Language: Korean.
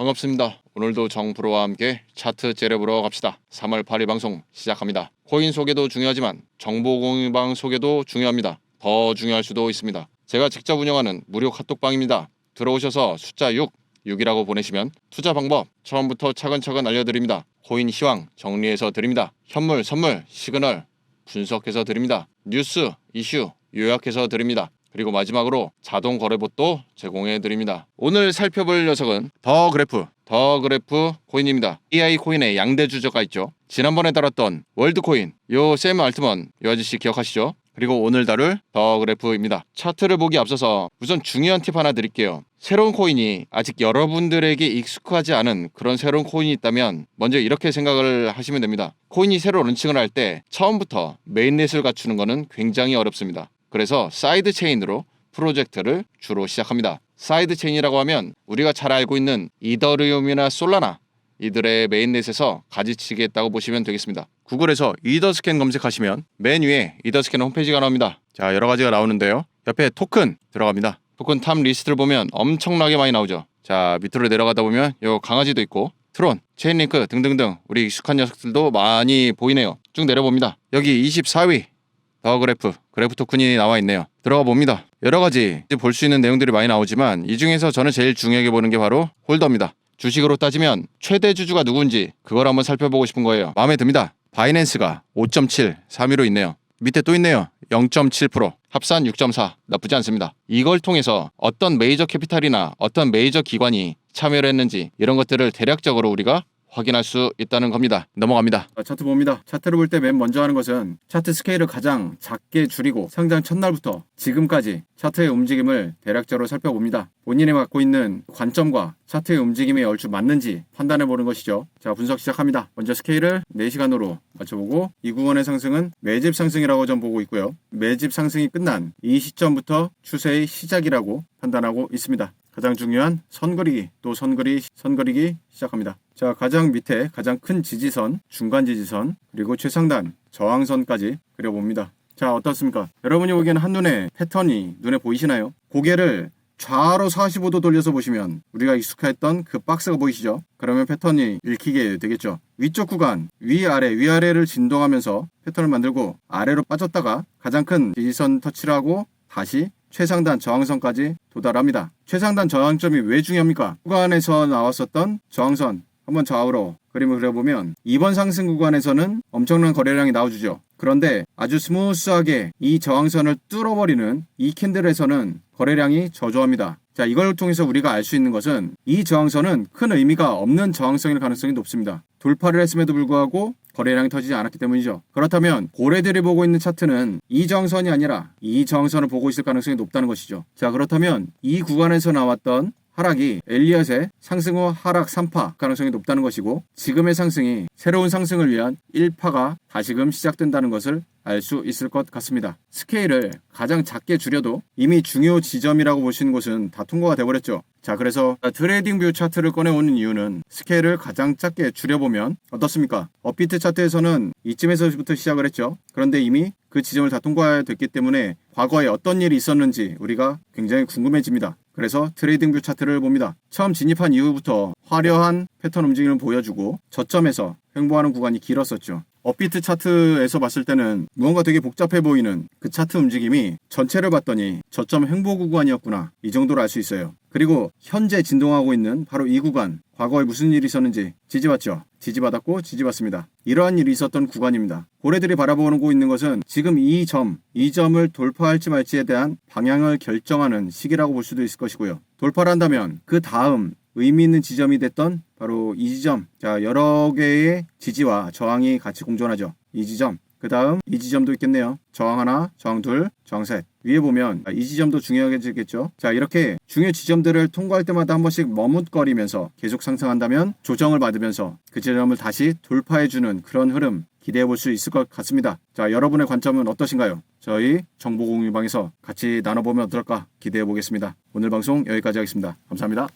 반갑습니다. 오늘도 정프로와 함께 차트 째려보러 갑시다. 3월 8일 방송 시작합니다. 코인 소개도 중요하지만 정보 공유방 소개도 중요합니다. 더 중요할 수도 있습니다. 제가 직접 운영하는 무료 카톡방입니다. 들어오셔서 숫자 6, 6이라고 보내시면 투자 방법 처음부터 차근차근 알려드립니다. 코인 시황 정리해서 드립니다. 현물, 선물, 시그널 분석해서 드립니다. 뉴스, 이슈 요약해서 드립니다. 그리고 마지막으로 자동 거래봇도 제공해 드립니다. 오늘 살펴볼 녀석은 더 그래프, 더 그래프 코인입니다. AI 코인의 양대 주저가 있죠. 지난번에 다뤘던 월드 코인, 요 샘 알트먼, 요 아저씨 기억하시죠? 그리고 오늘 다룰 더 그래프입니다. 차트를 보기 앞서서 우선 중요한 팁 하나 드릴게요. 새로운 코인이 아직 여러분들에게 익숙하지 않은 그런 새로운 코인이 있다면 먼저 이렇게 생각을 하시면 됩니다. 코인이 새로 런칭을 할 때 처음부터 메인넷을 갖추는 것은 굉장히 어렵습니다. 그래서 사이드 체인으로 프로젝트를 주로 시작합니다. 사이드 체인이라고 하면 우리가 잘 알고 있는 이더리움이나 솔라나 이들의 메인넷에서 가지치겠다고 보시면 되겠습니다. 구글에서 이더스캔 검색하시면 맨 위에 이더스캔 홈페이지가 나옵니다. 자 여러 가지가 나오는데요. 옆에 토큰 들어갑니다. 토큰 탑 리스트를 보면 엄청나게 많이 나오죠. 자 밑으로 내려가다 보면 요 강아지도 있고 트론, 체인링크 등등등 우리 익숙한 녀석들도 많이 보이네요. 쭉 내려봅니다. 여기 24위 더 그래프, 그래프 토큰이 나와 있네요. 들어가 봅니다. 여러 가지 볼 수 있는 내용들이 많이 나오지만 이 중에서 저는 제일 중요하게 보는 게 바로 홀더입니다. 주식으로 따지면 최대 주주가 누군지 그걸 한번 살펴보고 싶은 거예요. 마음에 듭니다. 바이낸스가 5.7, 3위로 있네요. 밑에 또 있네요. 0.7%, 합산 6.4. 나쁘지 않습니다. 이걸 통해서 어떤 메이저 캐피탈이나 어떤 메이저 기관이 참여를 했는지 이런 것들을 대략적으로 우리가 확인할 수 있다는 겁니다. 넘어갑니다. 자, 차트 봅니다. 차트를 볼 때 맨 먼저 하는 것은 차트 스케일을 가장 작게 줄이고 상장 첫날부터 지금까지 차트의 움직임을 대략적으로 살펴봅니다. 본인이 갖고 있는 관점과 차트의 움직임이 얼추 맞는지 판단해 보는 것이죠. 자, 분석 시작합니다. 먼저 스케일을 4시간으로 맞춰보고 이 구간의 상승은 매집 상승이라고 전 보고 있고요. 매집 상승이 끝난 이 시점부터 추세의 시작이라고 판단하고 있습니다. 가장 중요한 선거리기 또 선거리 선거리기 시작합니다. 자 가장 밑에 가장 큰 지지선 중간 지지선 그리고 최상단 저항선까지 그려봅니다. 자 어떻습니까? 여러분이 보기에는 한눈에 패턴이 눈에 보이시나요? 고개를 좌로 45도 돌려서 보시면 우리가 익숙했던 그 박스가 보이시죠? 그러면 패턴이 읽히게 되겠죠. 위쪽 구간 위아래 위아래를 진동하면서 패턴을 만들고 아래로 빠졌다가 가장 큰 지지선 터치를 하고 다시 최상단 저항선까지 도달합니다. 최상단 저항점이 왜 중요합니까? 구간에서 나왔었던 저항선 한번 좌우로 그림을 그려보면 이번 상승 구간에서는 엄청난 거래량이 나와주죠. 그런데 아주 스무스하게 이 저항선을 뚫어버리는 이 캔들에서는 거래량이 저조합니다. 자, 이걸 통해서 우리가 알 수 있는 것은 이 저항선은 큰 의미가 없는 저항성일 가능성이 높습니다. 돌파를 했음에도 불구하고 거래량이 터지지 않았기 때문이죠. 그렇다면 고래들이 보고 있는 차트는 이 저항선이 아니라 이 저항선을 보고 있을 가능성이 높다는 것이죠. 자, 그렇다면 이 구간에서 나왔던 하락이 엘리엇의 상승 후 하락 3파 가능성이 높다는 것이고 지금의 상승이 새로운 상승을 위한 1파가 다시금 시작된다는 것을 알 수 있을 것 같습니다. 스케일을 가장 작게 줄여도 이미 중요 지점이라고 보시는 곳은 다 통과가 돼버렸죠. 자, 그래서 트레이딩 뷰 차트를 꺼내오는 이유는 스케일을 가장 작게 줄여보면 어떻습니까? 업비트 차트에서는 이쯤에서부터 시작을 했죠. 그런데 이미 그 지점을 다 통과됐기 때문에 과거에 어떤 일이 있었는지 우리가 굉장히 궁금해집니다. 그래서 트레이딩 뷰 차트를 봅니다. 처음 진입한 이후부터 화려한 패턴 움직임을 보여주고 저점에서 횡보하는 구간이 길었었죠. 업비트 차트에서 봤을 때는 무언가 되게 복잡해 보이는 그 차트 움직임이 전체를 봤더니 저점 횡보 구간이었구나. 이 정도로 알 수 있어요. 그리고 현재 진동하고 있는 바로 이 구간, 과거에 무슨 일이 있었는지 지지받죠. 지지받았고 지지받습니다. 이러한 일이 있었던 구간입니다. 고래들이 바라보고 있는 것은 지금 이 점, 이 점을 돌파할지 말지에 대한 방향을 결정하는 시기라고 볼 수도 있을 것이고요. 돌파를 한다면 그 다음 의미 있는 지점이 됐던 바로 이 지점. 자, 여러 개의 지지와 저항이 같이 공존하죠. 이 지점. 그 다음 이 지점도 있겠네요. 저항 하나, 저항 둘, 저항 셋. 위에 보면 이 지점도 중요하겠죠. 자, 이렇게 중요 지점들을 통과할 때마다 한 번씩 머뭇거리면서 계속 상승한다면 조정을 받으면서 그 지점을 다시 돌파해주는 그런 흐름 기대해 볼 수 있을 것 같습니다. 자, 여러분의 관점은 어떠신가요? 저희 정보 공유방에서 같이 나눠보면 어떨까 기대해 보겠습니다. 오늘 방송 여기까지 하겠습니다. 감사합니다.